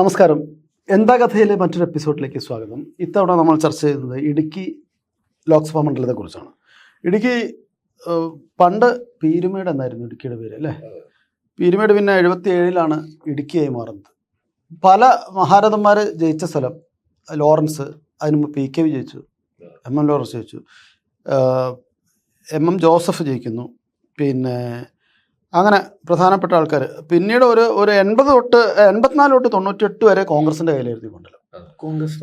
നമസ്കാരം. എന്താ കഥയിലെ മറ്റൊരു എപ്പിസോഡിലേക്ക് സ്വാഗതം. ഇത്തവണ നമ്മൾ ചർച്ച ചെയ്യുന്നത് ഇടുക്കി ലോക്സഭാ മണ്ഡലത്തെക്കുറിച്ചാണ് ഇടുക്കി പണ്ട് പീരുമേട് എന്നായിരുന്നു ഇടുക്കിയുടെ പേര് അല്ലേ? പീരുമേട് പിന്നെ എഴുപത്തി ഏഴിലാണ് ഇടുക്കിയായി മാറുന്നത്. പല മഹാരഥന്മാർ ജയിച്ച സ്ഥലം ലോറൻസ് അതിന് മുമ്പ് പി കെ വി ജയിച്ചു എം എം ലോറൻസ് ജയിച്ചു. എം എം ജോസഫ് ജയിക്കുന്നു. പിന്നെ അങ്ങനെ പ്രധാനപ്പെട്ട ആൾക്കാർ പിന്നീട് ഒരു ഒരു എൺപത് തൊട്ട് എൺപത്തിനാല് തൊട്ട് തൊണ്ണൂറ്റെട്ട് വരെ കോൺഗ്രസിന്റെ കയ്യിലായിരുന്നു കൊണ്ടല്ലോ കോൺഗ്രസ്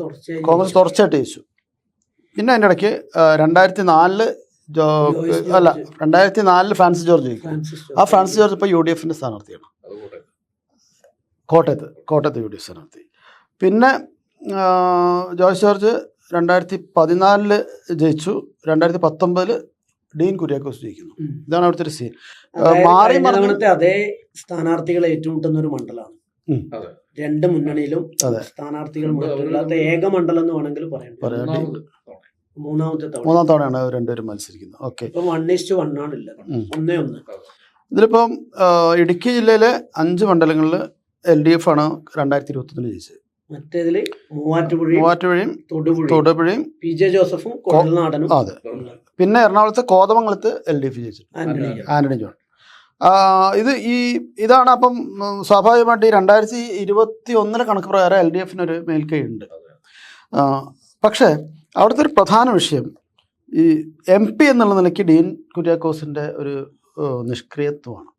കോൺഗ്രസ് തുടർച്ചയായിട്ട് ജയിച്ചു. പിന്നെ അതിന്റെ ഇടയ്ക്ക് രണ്ടായിരത്തി നാലിൽ ജോർജ്. അല്ല രണ്ടായിരത്തി നാലിൽ ഫ്രാൻസിസ് ജോർജ് ജയിക്കും. ആ ഫ്രാൻസിസ് ജോർജ് ഇപ്പോൾ യു ഡി എഫിന്റെ സ്ഥാനാർത്ഥിയാണ്. കോട്ടയത്ത് കോട്ടയത്ത് യു ഡി എഫ് സ്ഥാനാർത്ഥി. പിന്നെ ജോയ്സ് ജോർജ് രണ്ടായിരത്തി പതിനാലിൽ ജയിച്ചു. രണ്ടായിരത്തി പത്തൊമ്പതിൽ ഡീൻ കുര്യാക്കോസ് ജയിക്കുന്നു. ഇതാണ് അവിടുത്തെ ഒരു സീൻ മാറി കഴിഞ്ഞ അതേ സ്ഥാനാർത്ഥികളെ ഏറ്റുമുട്ടുന്ന ഒരു മണ്ഡലമാണ്. അതെ. രണ്ട് മുന്നണിയിലും അതെ. സ്ഥാനാർത്ഥികൾ ഏക മണ്ഡലം എന്ന് വേണമെങ്കിൽ പറയാം. മൂന്നാമത്തെ തവണ. മൂന്നാം തവണയാണ് രണ്ടുപേരും മത്സരിക്കുന്നത്. ഓക്കെ. വൺ വൺ ആണുള്ളത് ഉം. ഒന്നേ ഒന്ന്. ഇതിലിപ്പം ഇടുക്കി ജില്ലയിലെ അഞ്ച് മണ്ഡലങ്ങളിൽ എൽ ഡി എഫ് ആണ് രണ്ടായിരത്തി ഇരുപത്തൊന്നിൽ ജയിച്ചത്. മറ്റേതിൽ മൂവാറ്റുപുഴയും മൂവാറ്റുപുഴയും തൊടുപുഴയും. പി ജെ ജോസഫും കൊടൽനാടനും ആ, അതെ. പിന്നെ എറണാകുളത്ത് കോതമംഗലത്ത് എൽ ഡി എഫ് ജയിച്ചു. Antony John. ഇത് ഈ ഇതാണ് അപ്പം സ്വാഭാവികമായിട്ട് ഈ രണ്ടായിരത്തി ഇരുപത്തി ഒന്നിലെ കണക്ക് പ്രകാരം എൽ ഡി എഫിനൊരു മേൽക്കൈയുണ്ട്. മേൽക്കൈ ഉണ്ട് ആ, പക്ഷേ അവിടുത്തെ ഒരു പ്രധാന വിഷയം ഈ എം പി എന്നുള്ള നിലയ്ക്ക് ഡീൻ കുര്യാക്കോസിന്റെ ഒരു നിഷ്ക്രിയത്വമാണ്.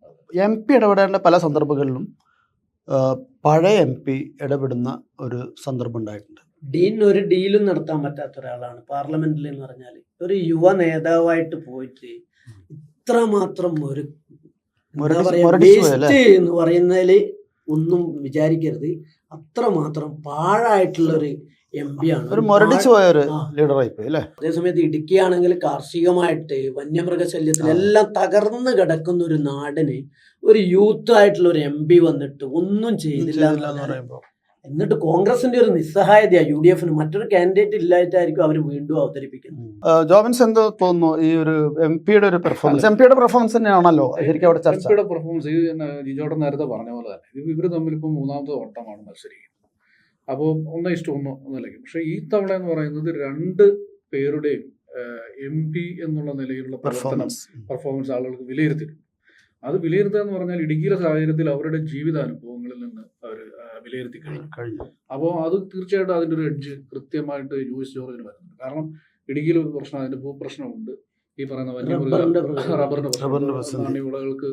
എം പി ഇടപെടേണ്ട പല സന്ദർഭങ്ങളിലും പഴയ എം പി ഇടപെടുന്ന ഒരു സന്ദർഭം ഉണ്ടായിട്ടുണ്ട്. ഡീൻ ഒരു ഡീലും നടത്താൻ പറ്റാത്ത ഒരാളാണ്. പാർലമെന്റിൽ എന്ന് പറഞ്ഞാൽ ഒരു യുവ നേതാവായിട്ട് പോയിട്ട് ഇത്രമാത്രം ഒരു എന്ന് പറയുന്നതിൽ ഒന്നും വിചാരിക്കരുത് അത്രമാത്രം പാഴായിട്ടുള്ളൊരു എം പി ആണ് ഒരു മുരടിച്ചു പോയ ഒരു ആ. ലീഡറായി പോയി അല്ലേ അതേസമയത്ത് ഇടുക്കിയാണെങ്കിൽ കാർഷികമായിട്ട്. എല്ലാം തകർന്ന് കിടക്കുന്ന ഒരു നാടിന് ഒരു യൂത്ത് ആയിട്ടുള്ള ഒരു എം പി വന്നിട്ട് ഒന്നും ചെയ്തില്ല എന്ന് പറയുമ്പോൾ എന്നിട്ട് കോൺഗ്രസിന്റെ ഒരു നിസ്സഹായതയാണ് യു ഡി എഫിന് മറ്റൊരു കാൻഡിഡേറ്റ് ഇല്ലായിട്ടായിരിക്കും അവർ വീണ്ടും അവതരിപ്പിക്കുന്നത്. ജോബിൻസ് എന്ത് തോന്നുന്നു ഈ ഒരു എം പിയുടെ ഒരു പെർഫോമൻസ് എം പിയുടെ പെർഫോമൻസ് തന്നെയാണല്ലോ ശരിക്കും അവിടെ ചർച്ച. പെർഫോമൻസ് ഈ നേരത്തെ പറഞ്ഞ പോലെ തന്നെ. ഇത് ഇവർ തമ്മിൽ ഇപ്പം മൂന്നാമത്തെ ഓട്ടമാണ് മത്സരിക്കുന്നത്. അപ്പോൾ ഒന്ന് ഇഷ്ടം ഒന്ന് ഒന്നല്ലേ പക്ഷേ ഈ തവണ എന്ന് പറയുന്നത് രണ്ട് പേരുടെയും എം പി എന്നുള്ള നിലയിലുള്ള പ്രവർത്തനം പെർഫോമൻസ് പെർഫോമൻസ് ആളുകൾക്ക് വിലയിരുത്തിയിട്ടുണ്ട്. അത് വിലയിരുത്തുക എന്ന് പറഞ്ഞാൽ ഇടുക്കിയിലെ സാഹചര്യത്തിൽ അവരുടെ ജീവിതാനുഭവങ്ങളിൽ നിന്ന് അവർ വിലയിരുത്തി കഴിഞ്ഞു. കഴിഞ്ഞു. അപ്പോൾ അത് തീർച്ചയായിട്ടും അതിന്റെ ഒരു എഡ്ജ് കൃത്യമായിട്ട് യു എസ് ജോർജിന് വരുന്നുണ്ട്. കാരണം ഇടുക്കിയിൽ ഒരു പ്രശ്നം അതിന്റെ ഭൂപ്രശ്നമുണ്ട്. ഈ പറയുന്ന വന്യമൃഗ റബ്ബറിന്റെ പ്രശ്നം. വിളകൾക്ക്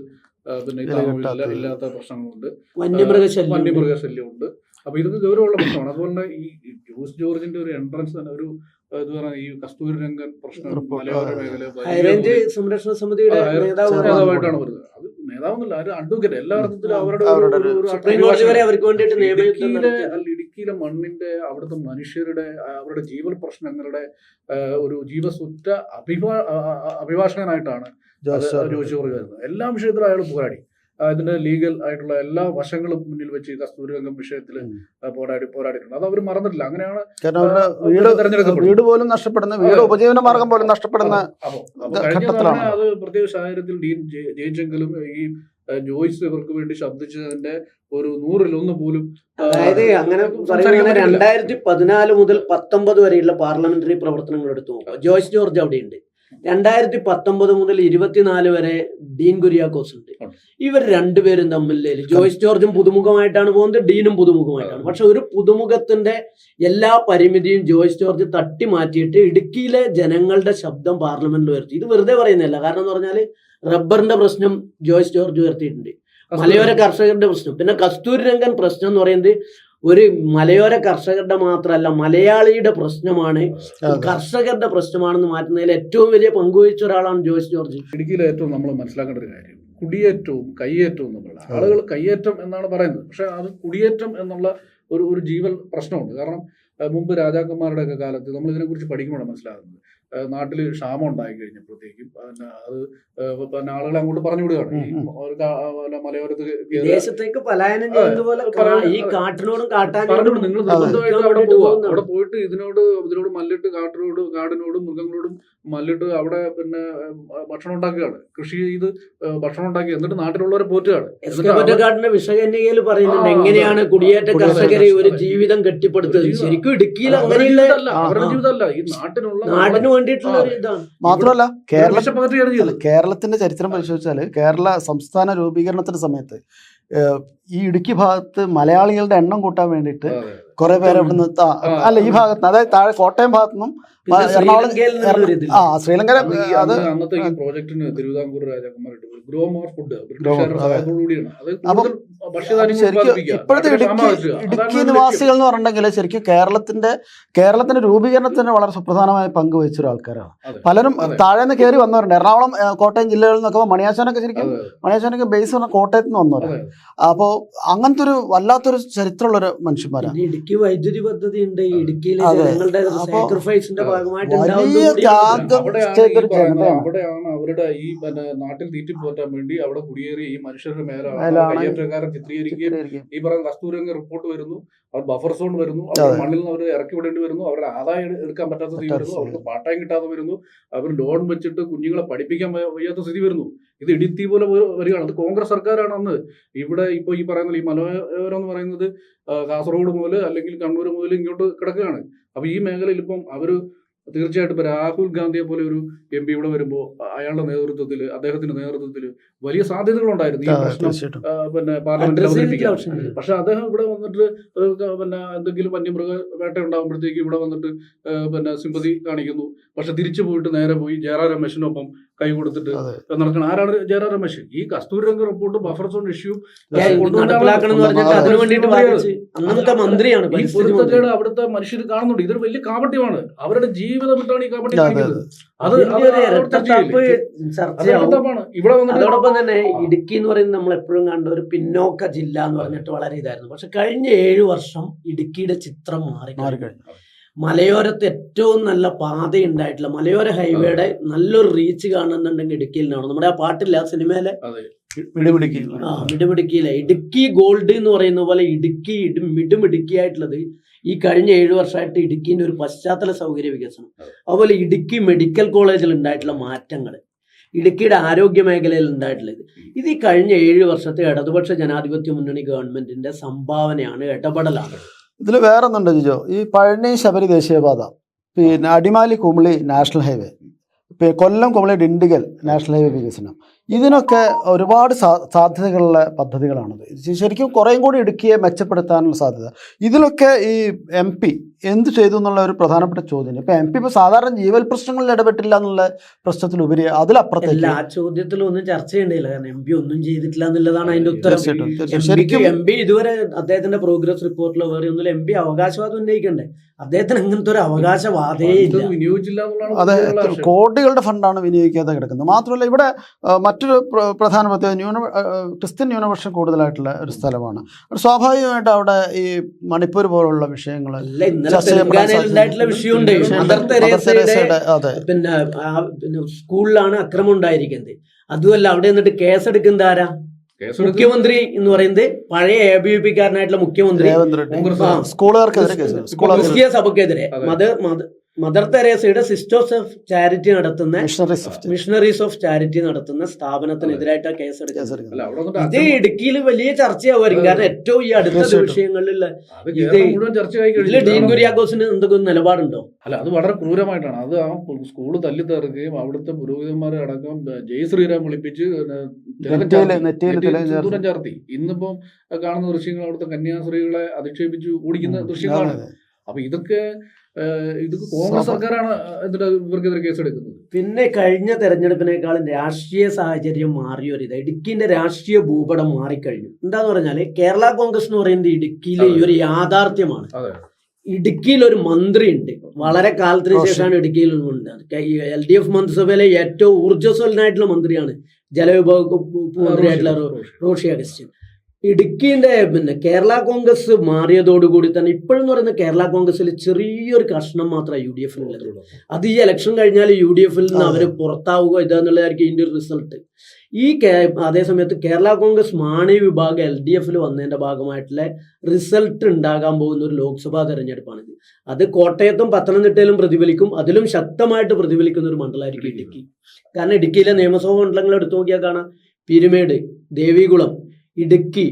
പിന്നെ ഇല്ലാത്ത പ്രശ്നങ്ങളുണ്ട്. വന്യമൃഗശല്യം. വന്യമൃഗശല്യമുണ്ട്. അപ്പൊ ഇതൊക്കെ ഗൗരവമുള്ള പ്രശ്നമാണ്. അതുപോലെ തന്നെ ഈ ജോസ് ജോർജിന്റെ ഒരു എൻട്രൻസ് തന്നെ ഒരു ഇത് പറയുന്ന ഈ കസ്തൂരി രംഗൻ പ്രശ്നം. മലയോര മേഖല ഹൈറേഞ്ച് സംരക്ഷണ സമിതിയുടെ നേതാവായിട്ടാണ് വരുന്നത്. അത് നേതാവെന്നല്ല ഒരു അഡ്വക്കേറ്റ് എല്ലാ അർത്ഥത്തിലും അവരുടെ ഇടുക്കിയിലെ. അല്ല ഇടുക്കിയിലെ മണ്ണിന്റെ അവിടുത്തെ മനുഷ്യരുടെ അവരുടെ ജീവൽ പ്രശ്നങ്ങളുടെ ഒരു ജീവസുറ്റ അഭിഭാ അഭിഭാഷകനായിട്ടാണ് ജോസ് ജോർജ്. വരുന്നത് എല്ലാ വിഷയത്തിലും അയാൾ പോരാടി ഇതിന്റെ ലീഗൽ ആയിട്ടുള്ള എല്ലാ വശങ്ങളും മുന്നിൽ വെച്ച് ഈ കസ്തൂരി രംഗം വിഷയത്തിൽ പോരാടി പോരാടിയിട്ടുണ്ട്. അത് അവർ മറന്നിട്ടില്ല. അങ്ങനെയാണ് വീട്. വീട് പോലും നഷ്ടപ്പെടുന്ന വീട്. ഉപജീവന മാർഗം പോലും നഷ്ടപ്പെടുന്ന ഘട്ടത്തിലാണ്. അത് പ്രത്യേക സാഹചര്യത്തിൽ ഡീൻ ജയിച്ചെങ്കിലും ഈ ജോയിസ് ഇവർക്ക് വേണ്ടി ശബ്ദിച്ചതിന്റെ ഒരു നൂറിൽ ഒന്ന് പോലും അതായത് അങ്ങനെ പറയുന്ന രണ്ടായിരത്തി പതിനാല് മുതൽ പത്തൊമ്പത് വരെയുള്ള പാർലമെന്ററി പ്രവർത്തനങ്ങൾ എടുത്തു നോക്കാം ജോയ്സ് ജോർജ് അവിടെയുണ്ട്. രണ്ടായിരത്തി പത്തൊമ്പത് മുതൽ ഇരുപത്തിനാല് വരെ ഡീൻ കുര്യാക്കോസ് ഉണ്ട്. ഇവർ രണ്ടുപേരും തമ്മിൽ ജോയ്സ് ജോർജും പുതുമുഖമായിട്ടാണ് പോകുന്നത് ഡീനും പുതുമുഖമായിട്ടാണ്. പക്ഷെ ഒരു പുതുമുഖത്തിന്റെ എല്ലാ പരിമിതിയും ജോയ്സ് ജോർജ് തട്ടി മാറ്റിയിട്ട് ഇടുക്കിയിലെ ജനങ്ങളുടെ ശബ്ദം പാർലമെന്റിൽ ഉയർത്തി. ഇത് വെറുതെ പറയുന്നില്ല കാരണം എന്ന് പറഞ്ഞാൽ റബ്ബറിന്റെ പ്രശ്നം ജോയ്സ് ജോർജ് ഉയർത്തിയിട്ടുണ്ട്. മലയോര കർഷകരുടെ പ്രശ്നം. പിന്നെ കസ്തൂരി രംഗൻ പ്രശ്നം എന്ന് പറയുന്നത് ഒരു മലയോര കർഷകരുടെ മാത്രമല്ല മലയാളിയുടെ പ്രശ്നമാണ്. കർഷകരുടെ പ്രശ്നമാണെന്ന് മാറ്റുന്നതിൽ ഏറ്റവും വലിയ പങ്കുവഹിച്ച ഒരാളാണ് ജോസ് ജോർജ്. ഇടുക്കിയിലെ ഏറ്റവും നമ്മൾ മനസ്സിലാക്കേണ്ട ഒരു കാര്യം കുടിയേറ്റവും കയ്യേറ്റവും എന്നുള്ള ആളുകൾ കയ്യേറ്റം എന്നാണ് പറയുന്നത്. പക്ഷെ അത് കുടിയേറ്റം എന്നുള്ള ഒരു ഒരു ജീവൽ പ്രശ്നമുണ്ട്. കാരണം മുമ്പ് രാജാക്കന്മാരുടെ ഒക്കെ കാലത്ത് നമ്മൾ ഇതിനെക്കുറിച്ച് പഠിക്കുമ്പോഴാണ് മനസ്സിലാകുന്നത്. നാട്ടിൽ ക്ഷാമം ഉണ്ടായി കഴിഞ്ഞപ്പോഴത്തേക്കും പിന്നെ അത് പിന്നെ ആളുകളെ അങ്ങോട്ട് പറഞ്ഞു വിടുകയാണ്. മലയോരത്ത് വിദേശത്തേക്ക് പലായനം ഈ കാട്ടിനോടും കാട്ടാനോടും നിങ്ങൾ. നിർബന്ധമായിട്ട് അവിടെ പോവുക അവിടെ പോയിട്ട് ഇതിനോട് ഇതിനോട് മല്ലിട്ട് കാട്ടിനോട് കാടിനോടും മൃഗങ്ങളോടും മല്ലിട്ട് അവിടെ പിന്നെ ഭക്ഷണം ഉണ്ടാക്കുകയാണ്. കൃഷി ചെയ്ത് ഭക്ഷണം ഉണ്ടാക്കി എന്നിട്ട് നാട്ടിലുള്ളവരെ പോറ്റുകയാണ്. എസ്കബറ്റക്കാടിന്റെ വിഷകന്യകയിൽ പറയുന്നുണ്ട് എങ്ങനെയാണ് കുടിയേറ്റ കർഷകരെ ഒരു ജീവിതം കെട്ടിപ്പടുത്തത്? ശരിക്കും ഇടുക്കിയിൽ അങ്ങനെയുള്ള ജീവിതമല്ല അവരുടെ ജീവിതമല്ല. ഈ നാട്ടിലുള്ള നാടിന് വേണ്ടിയിട്ടുള്ള ഒരു ഇതാണ്. മാത്രമല്ല കേരള കേരളത്തിന്റെ ചരിത്രം പരിശോധിച്ചാൽ കേരള സംസ്ഥാന രൂപീകരണത്തിന്റെ സമയത്ത് ഈ ഇടുക്കി ഭാഗത്ത് മലയാളികളുടെ എണ്ണം കൂട്ടാൻ വേണ്ടിയിട്ട്. കുറെ പേര് അവിടെ നിന്ന് അല്ല ഈ ഭാഗത്ത് അതായത് താഴെ കോട്ടയം ഭാഗത്തുനിന്നും നിന്നും എറണാകുളം ആ ശ്രീലങ്ക അത് അന്നത്തെ ഈ പ്രോജക്റ്റിന് തിരുവിതാംകൂർ രാജകുമാർ ശരിക്കും ഇപ്പോഴത്തെ ഇടുക്കി ഇടുക്കി നിവാസികൾ എന്ന് പറഞ്ഞിട്ടുണ്ടെങ്കിൽ ശരിക്കും കേരളത്തിന്റെ കേരളത്തിന്റെ രൂപീകരണത്തിന് വളരെ സുപ്രധാനമായ പങ്ക് വഹിച്ച ഒരു ആൾക്കാരാണ് പലരും. താഴെ നിന്ന് കയറി വന്നവരുണ്ട്. എറണാകുളം കോട്ടയം ജില്ലകളിൽ നിന്നൊക്കെ മണിയാശാനൊക്കെ ശരിക്കും. മണിയാശാനൊക്കെ ബേസ് പറഞ്ഞ കോട്ടയത്ത് നിന്ന് വന്നവരാണ്. അപ്പോ അപ്പോൾ അങ്ങനത്തെ ഒരു വല്ലാത്തൊരു ചരിത്രമുള്ളൊരു മനുഷ്യന്മാരാണ്. ഇടുക്കി വൈദ്യുതി പദ്ധതി ഉണ്ട്. ഇടുക്കിയിലെ. ജനങ്ങളുടെ സാക്രിഫൈസിന്റെ. ഭാഗമായിട്ട് അവിടെയാണ് അവരുടെ ഈ പിന്നെ നാട്ടിൽ തീറ്റിപ്പോറ്റാൻ വേണ്ടി അവിടെ കുടിയേറിയ ഈ മനുഷ്യരുടെ മേലാണ് പ്രകാരം ചിത്രീകരിക്കുകയും ചിത്രീകരിക്കും. ഈ പറയുന്ന കസ്തൂരംഗ റിപ്പോർട്ട് വരുന്നു. അവർ ബഫർ സോൺ വരുന്നു. അവർ. മണ്ണിൽ നിന്ന് അവർ ഇറക്കി വിടേണ്ടി വരുന്നു. അവരുടെ ആദായം എടുക്കാൻ പറ്റാത്ത സ്ഥിതി വരുന്നു. അവർക്ക് പാട്ടായം കിട്ടാതെ വരുന്നു. അവർ ലോൺ വെച്ചിട്ട് കുഞ്ഞുങ്ങളെ പഠിപ്പിക്കാൻ വയ്യാത്ത സ്ഥിതി വരുന്നു. ഇത് ഇടിത്തി പോലെ വരികയാണ്. അത് കോൺഗ്രസ് സർക്കാരാണ് അന്ന്. ഇവിടെ ഇപ്പൊ ഈ പറയുന്ന ഈ മലയോരം എന്ന് പറയുന്നത് കാസർഗോഡ് മുതൽ അല്ലെങ്കിൽ കണ്ണൂർ മുതൽ ഇങ്ങോട്ട് കിടക്കുകയാണ്. അപ്പോൾ ഈ മേഖലയിൽ ഇപ്പം അവർ തീർച്ചയായിട്ടും ഇപ്പൊ രാഹുൽ ഗാന്ധിയെ പോലെ ഒരു എം പി ഇവിടെ വരുമ്പോൾ അയാളുടെ നേതൃത്വത്തിൽ അദ്ദേഹത്തിന്റെ നേതൃത്വത്തിൽ വലിയ സാധ്യതകളുണ്ടായിരുന്നു. ഈ പ്രശ്നം പിന്നെ പാർലമെന്റിൽ അവതരിപ്പിക്കാൻ. പക്ഷെ. അദ്ദേഹം ഇവിടെ വന്നിട്ട് പിന്നെ എന്തെങ്കിലും വന്യമൃഗ വേട്ട ഉണ്ടാകുമ്പോഴത്തേക്ക് ഇവിടെ വന്നിട്ട് പിന്നെ സിമ്പതി കാണിക്കുന്നു. പക്ഷെ തിരിച്ചു പോയിട്ട് നേരെ പോയി ജയറാം രമേശിനൊപ്പം കൈ കൊടുത്തിട്ട്. നടക്കണം. ആരാണ് ജയറാം രമേശ് ഈ Kasturiranga report buffer zone issue മന്ത്രിയാണ് ഈ. പൊരുത്തക്കേട് അവിടുത്തെ മനുഷ്യർ കാണുന്നുണ്ട്. ഇതൊരു വലിയ കാപട്യമാണ്. അവരുടെ ജീവിതം വിട്ടാണ് ഈ കാപട്യം അതെ, കാണിക്കുന്നത്. ഇവിടെ അതോടൊപ്പം തന്നെ ഇടുക്കി എന്ന് പറയുന്നത് നമ്മൾ എപ്പോഴും കണ്ട ഒരു പിന്നോക്ക ജില്ല എന്ന് പറഞ്ഞിട്ട് വളരെ ഇതായിരുന്നു. പക്ഷെ കഴിഞ്ഞ ഏഴു വർഷം ഇടുക്കിയുടെ ചിത്രം മാറി മാറിക്കഴിഞ്ഞു. മലയോരത്ത് ഏറ്റവും നല്ല പാത ഉണ്ടായിട്ടുള്ള മലയോര ഹൈവേയുടെ നല്ലൊരു റീച്ച് കാണുന്നുണ്ടെങ്കിൽ ഇടുക്കിയിലാണ് നിന്നാണ്. നമ്മുടെ ആ പാട്ടില്ല സിനിമയിലെ? ആ മിടുമിടുക്കിയിലെ. ഇടുക്കി ഗോൾഡ് എന്ന് പറയുന്ന പോലെ ഇടുക്കി ഇടു മിടുമിടുക്കിയായിട്ടുള്ളത് ഈ കഴിഞ്ഞ ഏഴു വർഷമായിട്ട് ഇടുക്കിന്റെ ഒരു പശ്ചാത്തല സൗകര്യ വികസനം. അതുപോലെ ഇടുക്കി മെഡിക്കൽ കോളേജിൽ ഉണ്ടായിട്ടുള്ള മാറ്റങ്ങൾ. ഇടുക്കിയുടെ ആരോഗ്യ മേഖലയിൽ ഉണ്ടായിട്ടുള്ളത് ഇത്. ഈ കഴിഞ്ഞ ഏഴ് വർഷത്തെ ഇടതുപക്ഷ ജനാധിപത്യ മുന്നണി ഗവൺമെന്റിന്റെ സംഭാവനയാണ് ഇടപെടലാണ്. ഇതിൽ വേറെ ഒന്നുണ്ട് ജിജോ. ഈ പഴനി ശബരി ദേശീയപാത പിന്നെ Adimali Kumily national highway Kollam Kumily Dindigul national highway വികസനം. ഇതിനൊക്കെ ഒരുപാട് സാ- സാധ്യതകളുള്ള പദ്ധതികളാണത്. ശരിക്കും കുറേയും കൂടി ഇടുക്കിയെ മെച്ചപ്പെടുത്താനുള്ള സാധ്യത. ഇതിലൊക്കെ ഈ എം പി എന്ത് ചെയ്തു എന്നുള്ള ഒരു പ്രധാനപ്പെട്ട ചോദ്യം. ഇപ്പം എം പി ഇപ്പോൾ സാധാരണ ജീവൽ പ്രശ്നങ്ങളിൽ ഇടപെട്ടില്ല എന്നുള്ള പ്രശ്നത്തിലുപരി അതിലപ്പുറത്തേക്ക് ആ ചോദ്യത്തിൽ ഒന്നും ചർച്ച ചെയ്യേണ്ടില്ല കാരണം എം പി ഒന്നും ചെയ്തിട്ടില്ല എന്നുള്ളതാണ് അതിന്റെ ഉത്തരം. ശരിക്കും എം പി ഇതുവരെ അദ്ദേഹത്തിന്റെ പ്രോഗ്രസ് റിപ്പോർട്ടിലോ വേറെ ഒന്നും എം പി അവകാശവാദം ഉന്നയിക്കണ്ടേ? അദ്ദേഹത്തിന് അങ്ങനത്തെ ഒരു അവകാശവാദേ വിനിയോഗിച്ചില്ല അതെ കോടികളുടെ ഫണ്ടാണ് വിനിയോഗിക്കാതെ കിടക്കുന്നത്. മാത്രമല്ല ഇവിടെ മറ്റൊരു പ്ര- പ്രധാനമന്ത്രി ന്യൂന ക്രിസ്ത്യൻ ന്യൂനപക്ഷം കൂടുതലായിട്ടുള്ള ഒരു സ്ഥലമാണ്. സ്വാഭാവികമായിട്ട് അവിടെ ഈ മണിപ്പൂർ പോലുള്ള വിഷയങ്ങൾ പിന്നെ ആ പിന്നെ സ്കൂളിലാണ് അക്രമം ഉണ്ടായിരിക്കുന്നത്. അതുമല്ല അവിടെ നിന്നിട്ട് കേസെടുക്കുന്നത് ആരാ? മുഖ്യമന്ത്രി എന്ന് പറയുന്നത് പഴയ എ ബി വി പി മുഖ്യമന്ത്രി. സ്കൂളുകാർക്കെതിരെ ക്രിസ്തീയ സഭക്കെതിരെ. മത മദർ തെരേസയുടെ സിസ്റ്റേഴ്സ് ഓഫ് ചാരിറ്റി നടത്തുന്ന മിഷണറീസ് ഓഫ് ചാരിറ്റി നടത്തുന്ന സ്ഥാപനത്തിനെതിരായിട്ട് കേസ് കേസ് എടുക്കുന്നത് എടുക്കുന്നത് അല്ല അവിടെ ഇത് ഇടുക്കിയിൽ വലിയ ചർച്ചയാവുമായിരിക്കും. കാരണം ഏറ്റവും ഈ അടുത്ത വിഷയങ്ങളിലുള്ള വിഷയങ്ങളിൽ ഡീൻ കുര്യാക്കോസിന് എന്തെങ്കിലും നിലപാടുണ്ടോ? അല്ല അത് വളരെ ക്രൂരമായിട്ടാണ്. അത് ആ സ്കൂൾ തല്ലി തീർക്കുകയും അവിടുത്തെ പുരോഹിതന്മാരെ അടക്കം ജയ് ശ്രീരാം വിളിപ്പിച്ച് ദൂരം ചാർത്തി. ഇന്നിപ്പം കാണുന്ന ദൃശ്യങ്ങൾ അവിടുത്തെ കന്യാസ്ത്രീകളെ അധിക്ഷേപിച്ചു ഓടിക്കുന്ന ദൃശ്യങ്ങളാണ്. അപ്പൊ ഇതൊക്കെ ഇതൊക്കെ കോൺഗ്രസ് സർക്കാരാണ് എന്നിട്ട് ഇവർക്കെതിരെ കേസെടുക്കുന്നത്? പിന്നെ കഴിഞ്ഞ തെരഞ്ഞെടുപ്പിനേക്കാളും രാഷ്ട്രീയ സാഹചര്യം മാറിയ ഒരു ഇത്. ഇടുക്കിന്റെ രാഷ്ട്രീയ ഭൂപടം മാറിക്കഴിഞ്ഞു. എന്താന്ന് പറഞ്ഞാൽ കേരള കോൺഗ്രസ് എന്ന് പറയുന്നത് ഇടുക്കിയിലെ ഈ ഒരു യാഥാർത്ഥ്യമാണ്. ഇടുക്കിയിൽ ഒരു മന്ത്രി ഉണ്ട് വളരെ കാലത്തിന്. ശേഷമാണ് ഇടുക്കിയിൽ എൽ ഡി എഫ് മന്ത്രിസഭയിലെ ഏറ്റവും ഊർജസ്വലനായിട്ടുള്ള മന്ത്രിയാണ്. ജലവിഭവ മന്ത്രിയായിട്ടുള്ള റോഷി അഗസ്റ്റിൻ. ഇടുക്കിന്റെ പിന്നെ കേരള കോൺഗ്രസ് മാറിയതോടുകൂടി തന്നെ ഇപ്പോഴെന്ന് പറയുന്ന കേരള കോൺഗ്രസിൽ ചെറിയൊരു കഷ്ണം മാത്രമേ യു ഡി എഫിനുള്ളത് അത് ഈ ഇലക്ഷൻ കഴിഞ്ഞാൽ യു ഡി എഫിൽ നിന്ന് അവർ പുറത്താവുക ഇതാന്നുള്ളതായിരിക്കും ഇതിന്റെ ഒരു റിസൾട്ട് ഈ കേ- അതേസമയത്ത് കേരള കോൺഗ്രസ് മാണി വിഭാഗം എൽ ഡി എഫിൽ വന്നതിന്റെ ഭാഗമായിട്ടുള്ള റിസൾട്ട് ഉണ്ടാകാൻ പോകുന്ന ഒരു ലോക്സഭാ തെരഞ്ഞെടുപ്പാണിത്. അത് കോട്ടയത്തും പത്തനംതിട്ടയിലും പ്രതിഫലിക്കും അതിലും ശക്തമായിട്ട് പ്രതിഫലിക്കുന്ന ഒരു മണ്ഡലമായിരിക്കും ഇടുക്കി. കാരണം ഇടുക്കിയിലെ നിയമസഭാ മണ്ഡലങ്ങൾ എടുത്തു നോക്കിയാൽ കാണാം. പിരുമേട് ദേവികുളം ഇടുക്കി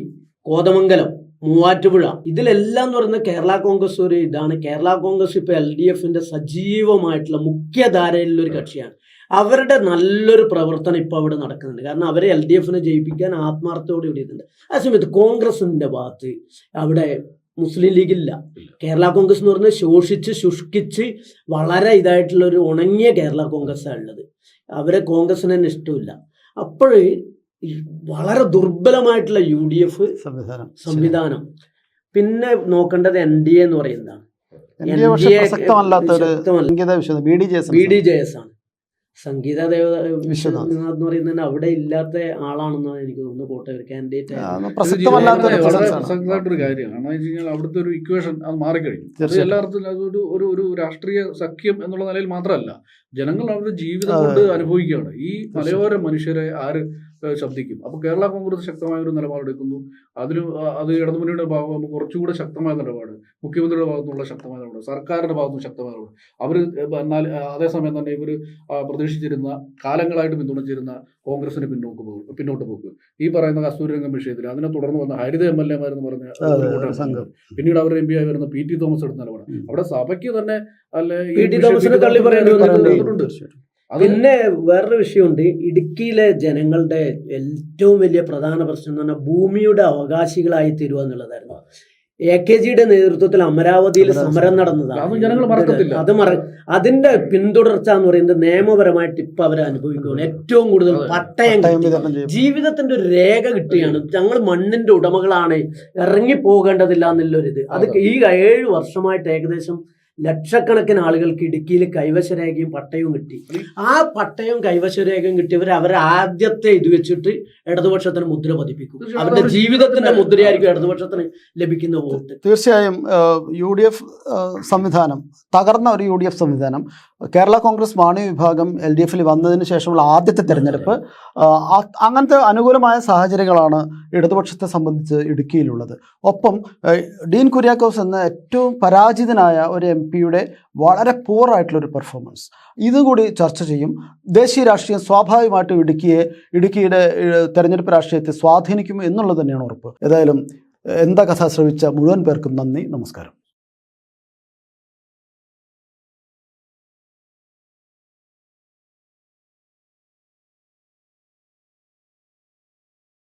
കോതമംഗലം മൂവാറ്റുപുഴ. ഇതിലെല്ലാം എന്ന് പറയുന്നത് കേരള കോൺഗ്രസ് ഒരു ഇതാണ്. കേരള കോൺഗ്രസ് ഇപ്പോൾ എൽ ഡി എഫിന്റെ സജീവമായിട്ടുള്ള മുഖ്യധാരയിലുള്ള ഒരു കക്ഷിയാണ്. അവരുടെ നല്ലൊരു പ്രവർത്തനം ഇപ്പോൾ അവിടെ നടക്കുന്നുണ്ട്. കാരണം അവരെ എൽ ഡി എഫിനെ ജയിപ്പിക്കാൻ ആത്മാർത്ഥത്തോടെ ഇവിടെ ഇതുണ്ട് ആ സമയത്ത് കോൺഗ്രസിന്റെ ഭാഗത്ത് അവിടെ മുസ്ലിം ലീഗില്ല കേരള കോൺഗ്രസ് എന്ന് പറഞ്ഞാൽ ശോഷിച്ച് ശുഷ്കിച്ച് വളരെ ഇതായിട്ടുള്ള ഒരു ഉണങ്ങിയ കേരള കോൺഗ്രസ്സാണ് ഉള്ളത്. അവരെ കോൺഗ്രസിന് തന്നെ ഇഷ്ടമില്ല. അപ്പോൾ വളരെ ദുർബലമായിട്ടുള്ള യു ഡി എഫ് സംവിധാനം. സംവിധാനം. പിന്നെ നോക്കേണ്ടത് എൻ ഡി എ എന്ന് പറയുന്നതാണ്. B D J S B D J S ആണ്. സംഗീത ദേവ വിശ്വനാഥ്. എന്ന് പറയുന്നത് അവിടെ ഇല്ലാത്ത ആളാണെന്നാണ് എനിക്ക് തോന്നുന്നു കോട്ടയം ഒരു കാൻഡിഡേറ്റ് പ്രസക്തമല്ലാത്ത ഒരു വളരെ ആണ്. പ്രസക്തമായിട്ടൊരു കാര്യമാണ്. കാരണം എന്ന് വെച്ച് കഴിഞ്ഞാൽ അവിടുത്തെ ഒരു ഇക്വേഷൻ അത് മാറിക്കഴിഞ്ഞു. കഴിഞ്ഞു തീർച്ചയായും. എല്ലായിടത്തും അതൊരു ഒരു ഒരു രാഷ്ട്രീയ സഖ്യം എന്നുള്ള നിലയിൽ മാത്രമല്ല ജനങ്ങൾ അവരുടെ ജീവിതം കൊണ്ട് അനുഭവിക്കുകയാണ്. ഈ മലയോര മനുഷ്യരെ ആര് ശബ്ദിക്കും. അപ്പൊ കേരള കോൺഗ്രസ് ശക്തമായ ഒരു നിലപാടെടുക്കുന്നു അതിന് അത് ഇടതുമുന്നണിയുടെ ഭാഗമാകുമ്പോൾ കുറച്ചുകൂടെ ശക്തമായ നിലപാട് മുഖ്യമന്ത്രിയുടെ ഭാഗത്തുനിന്നുള്ള ശക്തമായ നിലപാട് സർക്കാരിന്റെ ഭാഗത്തുനിന്ന് ശക്തമായ നിലപാട്. അവർ എന്നാൽ അതേസമയം തന്നെ ഇവർ പ്രതീക്ഷിച്ചിരുന്ന കാലങ്ങളായിട്ട് പിന്തുണച്ചിരുന്ന കോൺഗ്രസിന് പിന്നോക്ക് പോകും പിന്നോട്ട് പോക്ക്. ഈ പറയുന്ന കസ്തൂരിരംഗം വിഷയത്തിൽ അതിനെ തുടർന്ന് വന്ന ഹരിത എം എൽ എമാരെന്ന് പറഞ്ഞ സംഘം. പിന്നീട് അവരുടെ എം പി ആയി വരുന്ന പി ടി തോമസ് എടുത്ത നിലപാട്. അവിടെ സഭയ്ക്ക് തന്നെ അല്ല പിന്നെ വേറൊരു വിഷയമുണ്ട്. ഇടുക്കിയിലെ ജനങ്ങളുടെ ഏറ്റവും വലിയ പ്രധാന പ്രശ്നം എന്ന് പറഞ്ഞാൽ ഭൂമിയുടെ അവകാശികളായി തീരുക എന്നുള്ളതായിരുന്നു. എ കെ ജിയുടെ നേതൃത്വത്തിൽ അമരാവതിയിൽ സമരം നടന്നതാണ്. അത് മറ അതിന്റെ പിന്തുടർച്ച എന്ന് പറയുന്നത് നിയമപരമായിട്ട് ഇപ്പൊ അവർ അനുഭവിക്കുകയാണ് ഏറ്റവും കൂടുതൽ. പട്ടയം ജീവിതത്തിന്റെ ഒരു രേഖ കിട്ടുകയാണ് ഞങ്ങൾ മണ്ണിന്റെ ഉടമകളാണ്. ഇറങ്ങി പോകേണ്ടതില്ല എന്നുള്ളൊരിത് അത്. ഈ ഏഴ് വർഷമായിട്ട് ഏകദേശം ലക്ഷക്കണക്കിന് ആളുകൾക്ക് ഇടുക്കിയിൽ കൈവശരേഖയും പട്ടയവും കിട്ടി. ആ പട്ടയവും കൈവശരേഖയും കിട്ടിയവർ അവർ ആദ്യത്തെ ഇത് വെച്ചിട്ട് ഇടതുപക്ഷത്തിന് മുദ്ര പതിപ്പിക്കും. അവരുടെ ജീവിതത്തിന്റെ മുദ്രയായിരിക്കും ഇടതുപക്ഷത്തിന് ലഭിക്കുന്ന വോട്ട്. തീർച്ചയായും യു ഡി എഫ് സംവിധാനം തകർന്ന ഒരു യു ഡി എഫ് സംവിധാനം കേരള കോൺഗ്രസ് മാണി വിഭാഗം എൽ ഡി എഫിൽ വന്നതിന് ശേഷമുള്ള ആദ്യത്തെ തെരഞ്ഞെടുപ്പ് അങ്ങനത്തെ അനുകൂലമായ സാഹചര്യങ്ങളാണ് ഇടതുപക്ഷത്തെ സംബന്ധിച്ച് ഇടുക്കിയിലുള്ളത്. ഒപ്പം ഡീൻ കുര്യാക്കോസ് എന്ന ഏറ്റവും പരാജിതനായ ഒരു എം പിയുടെ വളരെ പൂറായിട്ടുള്ളൊരു ഒരു പെർഫോമൻസ് ഇതുകൂടി ചർച്ച ചെയ്യും. ദേശീയ രാഷ്ട്രീയം സ്വാഭാവികമായിട്ടും ഇടുക്കിയെ ഇടുക്കിയുടെ തെരഞ്ഞെടുപ്പ് രാഷ്ട്രീയത്തെ സ്വാധീനിക്കും എന്നുള്ളത് തന്നെയാണ് ഉറപ്പ്. ഏതായാലും എന്താ കഥ ശ്രവിച്ച മുഴുവൻ പേർക്കും നന്ദി നമസ്കാരം.